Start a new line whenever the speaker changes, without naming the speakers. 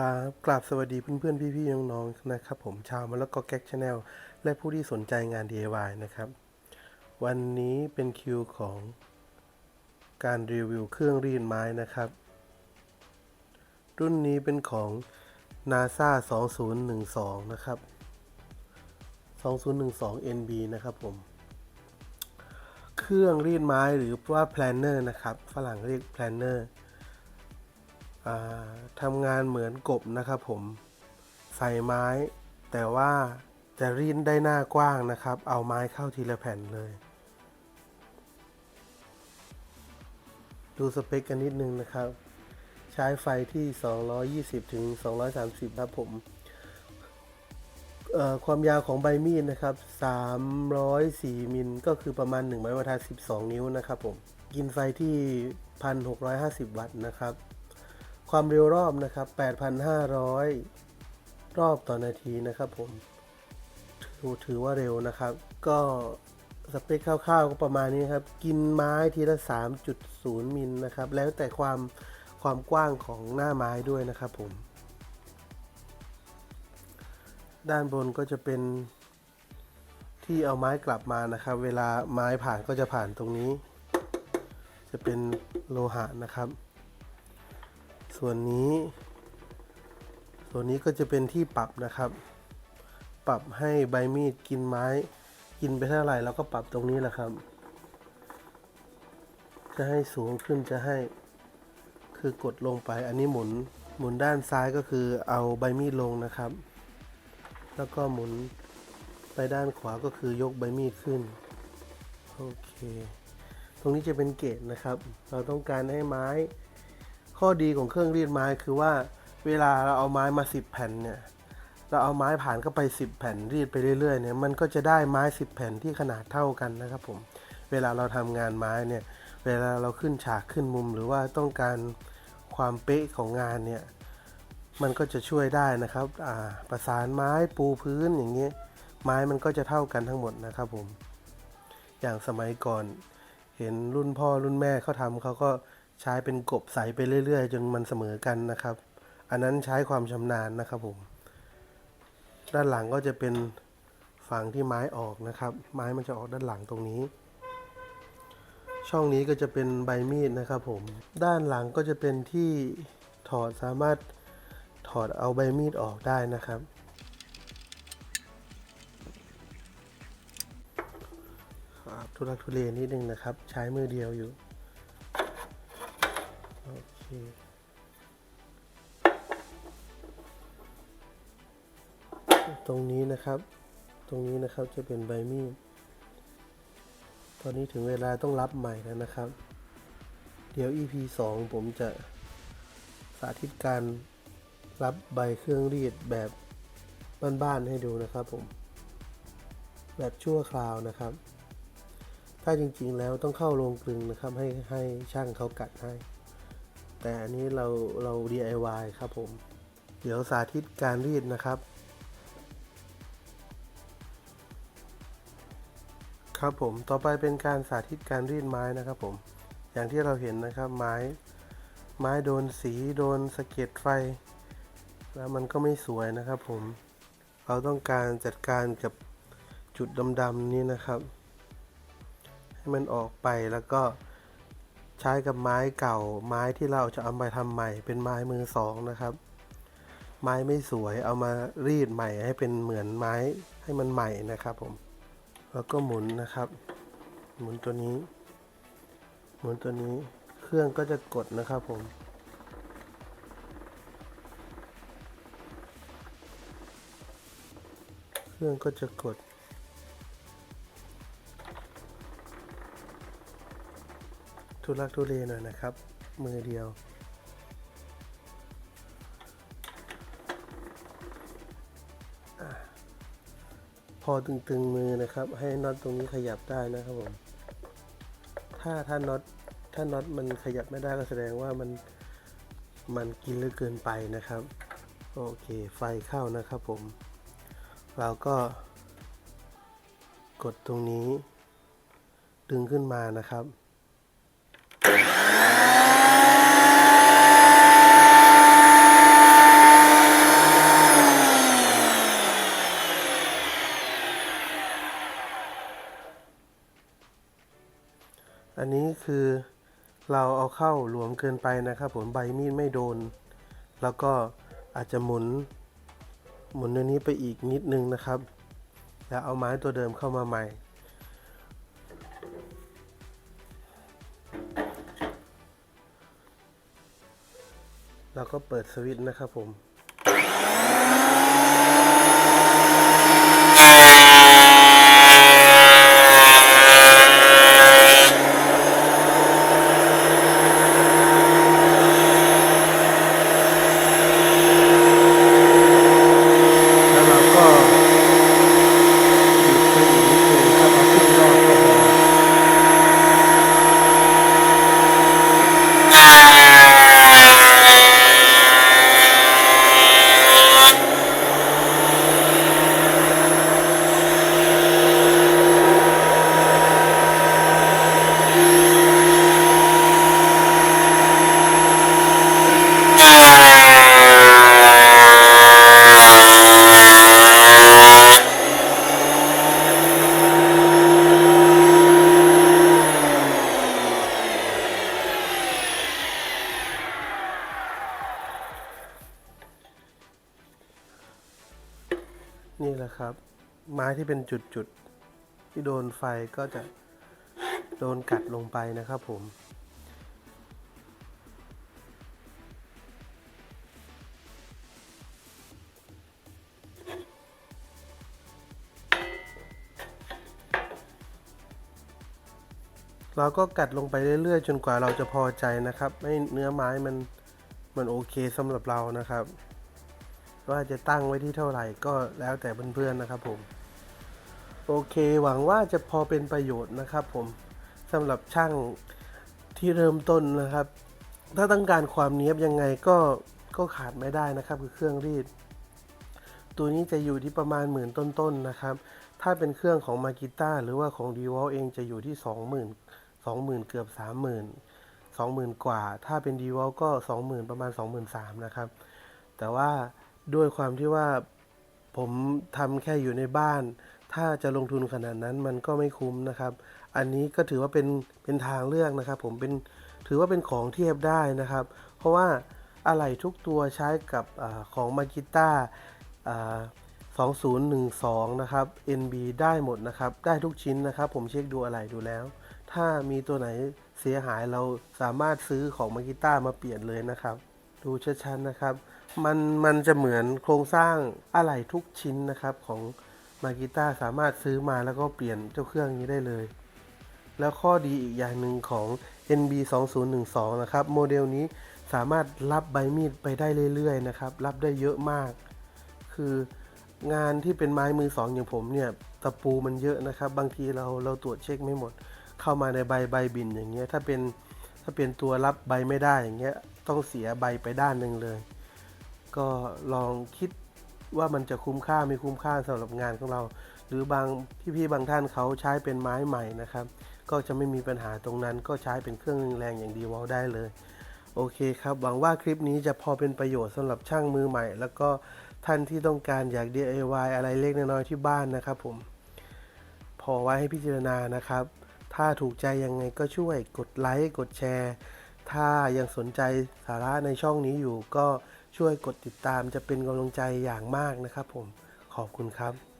ครับกราบสวัสดีเพื่อนๆพี่ๆน้องๆนะครับ ผมชาวมะละกอแก๊กชาแนลและผู้ที่สนใจงาน DIY นะครับ วันนี้เป็นคิวของการรีวิวเครื่องรีดไม้นะครับ รุ่นนี้เป็นของ NASA 2012 นะครับ 2012 NB นะครับผม เครื่องรีดไม้หรือว่า planner นะครับ ฝรั่งเรียก planner อ่า ทำงานเหมือนกบนะครับผมใส่ไม้ แต่ว่าจะรีดได้หน้ากว้างนะครับ เอาไม้เข้าทีละแผ่นเลย ดูสเปคกันนิดนึงนะครับ ใช้ไฟที่ 220 ถึง 230 ครับผมความยาวของใบมีดนะครับ 304 มิล ก็คือประมาณ 1 ไม้บรรทัด 12 นิ้วนะครับผม กินไฟที่ 1,650 วัตต์นะครับ ความเร็วรอบนะครับ 8,500 รอบต่อนาทีนะครับผมถือถือว่าเร็วนะครับ ก็สเปคคร่าวๆก็ประมาณนี้ครับ กินไม้ทีละ 3.0 มิลนะครับ แล้วแต่ความความกว้างของหน้าไม้ด้วยนะครับผม ด้านบนก็จะเป็นที่เอาไม้กลับมานะครับ เวลาไม้ผ่านก็จะผ่านตรงนี้ จะเป็นโลหะนะครับ ส่วนนี้ ส่วนนี้ก็จะเป็นที่ปรับนะครับ ปรับให้ใบมีดกินไม้ กินไปเท่าไหร่เราก็ปรับตรงนี้แหละครับ จะให้สูงขึ้นจะให้คือกดลงไป อันนี้หมุนหมุนด้านซ้ายก็คือเอาใบมีดลงนะครับ แล้วก็หมุนไปด้านขวาก็คือยกใบมีดขึ้น โอเค ตรงนี้จะเป็นเกจนะครับ เราต้องการให้ไม้ ข้อดีของเครื่องรีดไม้คือว่าเวลาเราเอาไม้มา 10 แผ่นเนี่ย เราเอาไม้ผ่านเข้าไป 10 แผ่นรีดไปเรื่อยๆเนี่ยมันก็จะได้ไม้ 10 แผ่นที่ขนาดเท่ากันนะครับผมเวลาเราทำงานไม้เนี่ยเวลาเราขึ้นฉากขึ้นมุม หรือว่าต้องการความเป๊ะของงานเนี่ยมันก็จะช่วยได้นะครับอ่าประสานไม้ปูพื้นอย่างเงี้ยไม้มันก็จะเท่ากันทั้งหมดนะครับผม อย่างสมัยก่อน เห็นรุ่นพ่อรุ่นแม่เขาทำเขาก็ ใช้เป็นกบใสไปเรื่อย ๆ จนมันเสมอกันนะครับ อันนั้นใช้ความชำนาญนะครับผม ด้านหลังก็จะเป็นฝั่งที่ไม้ออกนะครับ ไม้มันจะออกด้านหลังตรงนี้ ช่องนี้ก็จะเป็นใบมีดนะครับผม ด้านหลังก็จะเป็นที่ถอดสามารถถอดเอาใบมีดออกได้นะครับ ครับทุลักทุเลนิดนึงนะครับ ใช้มือเดียวอยู่ ตรงนี้นะครับ ตรงนี้นะครับจะเป็นใบมีด ตอนนี้ถึงเวลาต้องรับใหม่แล้วนะครับ เดี๋ยว EP 2 ผมจะสาธิตการรับใบเครื่องรีดแบบบ้านๆให้ดูนะครับผม แบบชั่วคราวนะครับ ถ้าจริงๆแล้วต้องเข้าโรงกลึงนะครับ ให้ให้ช่างเขากัดให้ แต่อันนี้เราเรา DIY ครับผม เดี๋ยวสาธิตการรีดนะครับ ครับผมต่อไปเป็นการสาธิตการรีดไม้นะครับผม อย่างที่เราเห็นนะครับไม้ ไม้โดนสีโดนสะเก็ดไฟ แล้วมันก็ไม่สวยนะครับผม เราต้องการจัดการกับจุดดำๆนี้นะครับ ให้มันออกไปแล้วก็ ใช้กับไม้เก่า ไม้ที่เราจะเอาไปทำใหม่ เป็นไม้มือสองนะครับ ไม้ไม่สวยเอามารีดใหม่ให้เป็นเหมือนไม้ให้มันใหม่นะครับผม แล้วก็หมุนนะครับ หมุนตัวนี้ หมุนตัวนี้ เครื่องก็จะกดนะครับผมเครื่องก็จะกด ทุลักทุเลหน่อยนะครับ มือเดียว พอตึงๆมือนะครับ ให้น็อตตรงนี้ขยับได้นะครับผม ถ้าถ้าน็อตถ้าน็อตมันขยับไม่ได้ก็แสดงว่ามันมันกินเลึกเกินไปนะครับ โอเคไฟเข้านะครับผม เราก็กดตรงนี้ ดึงขึ้นมานะครับ อันนี้คือเราเอาเข้าหลวมเกินไปนะครับ ผมใบมีดไม่โดน แล้วก็อาจจะหมุน หมุนตัวนี้ไปอีกนิดนึงนะครับ แล้วเอาไม้ตัวเดิมเข้ามาใหม่ แล้วก็เปิดสวิตช์นะครับผม แล้วเราก็หยุดไปอีกนิดนึงครับเอาขึ้นรอบก็พอ นี่แหละครับ ไม้ที่เป็นจุดๆที่โดนไฟก็จะโดนกัดลงไปนะครับผมเราก็กัดลงไปเรื่อยๆ จนกว่าเราจะพอใจนะครับ ให้เนื้อไม้มันมันโอเคสำหรับเรานะครับ ว่าจะตั้งไว้ที่เท่าไหร่ก็แล้วแต่เพื่อนๆนะครับผม โอเคหวังว่าจะพอเป็นประโยชน์นะครับผมสำหรับช่างที่เริ่มต้นนะครับ ถ้าต้องการความเนี้ยบยังไงก็ก็ขาดไม่ได้นะครับ คือเครื่องรีด ตัวนี้จะอยู่ที่ประมาณหมื่นต้นๆนะครับ ถ้าเป็นเครื่องของมากิต้าหรือว่าของ d ีวอลเองจะอยู่ที่ 20,000 20,000 เกือบ 30,000 20,000 กว่า ถ้าเป็น d ีวอลก็ 20,000 ประมาณ 23,000 นะครับ แต่ว่า ด้วยความที่ว่าผมทำแค่อยู่ในบ้าน ถ้าจะลงทุนขนาดนั้นมันก็ไม่คุ้มนะครับ อันนี้ก็ถือว่าเป็นเป็นทางเลือกนะครับ ผมเป็นถือว่าเป็นของเทียบได้นะครับ เพราะว่าอะไหล่ทุกตัวใช้กับอของมากิต้า2012 นะครับ NB ได้หมดนะครับ ได้ทุกชิ้นนะครับ ผมเช็คดูอะไหล่ดูแล้ว ถ้ามีตัวไหนเสียหายเราสามารถซื้อของมากิต้ามาเปลี่ยนเลยนะครับ ดูชัดๆนะครับ มันมันจะเหมือนโครงสร้างอะไหล่ทุกชิ้นนะครับของมากิต้าสามารถซื้อมาแล้วก็เปลี่ยนเจ้าเครื่องนี้ได้เลย แล้วข้อดีอีกอย่างหนึ่งของ NB 2012นะครับ โมเดลนี้สามารถรับใบมีดไปได้เรื่อยๆนะครับ รับได้เยอะมาก คืองานที่เป็นไม้มือสองอย่างผมเนี่ยตะปูมันเยอะนะครับ บางทีเราเราตรวจเช็คไม่หมด เข้ามาในใบใบบินอย่างเงี้ยถ้าเป็นถ้าเป็นตัวรับใบไม่ได้อย่างเงี้ย ต้องเสียใบไปด้านหนึ่งเลย ก็ลองคิดว่ามันจะคุ้มค่าไม่คุ้มค่าสำหรับงานของเรา หรือบางพี่ๆบางท่านเขาใช้เป็นไม้ใหม่นะครับ ก็จะไม่มีปัญหาตรงนั้น ก็ใช้เป็นเครื่องแรงอย่างดีวอลได้เลย โอเคครับ หวังว่าคลิปนี้จะพอเป็นประโยชน์สำหรับช่างมือใหม่ แล้วก็ท่านที่ต้องการอยาก DIY อะไรเล็กน้อยที่บ้านนะครับผม พอไว้ให้พิจารณานะครับ ถ้าถูกใจยังไงก็ช่วยกดไลค์กดแชร์ ถ้ายังสนใจสาระในช่องนี้อยู่ก็ช่วยกดติดตามจะเป็นกำลังใจอย่างมากนะครับผมขอบคุณครับ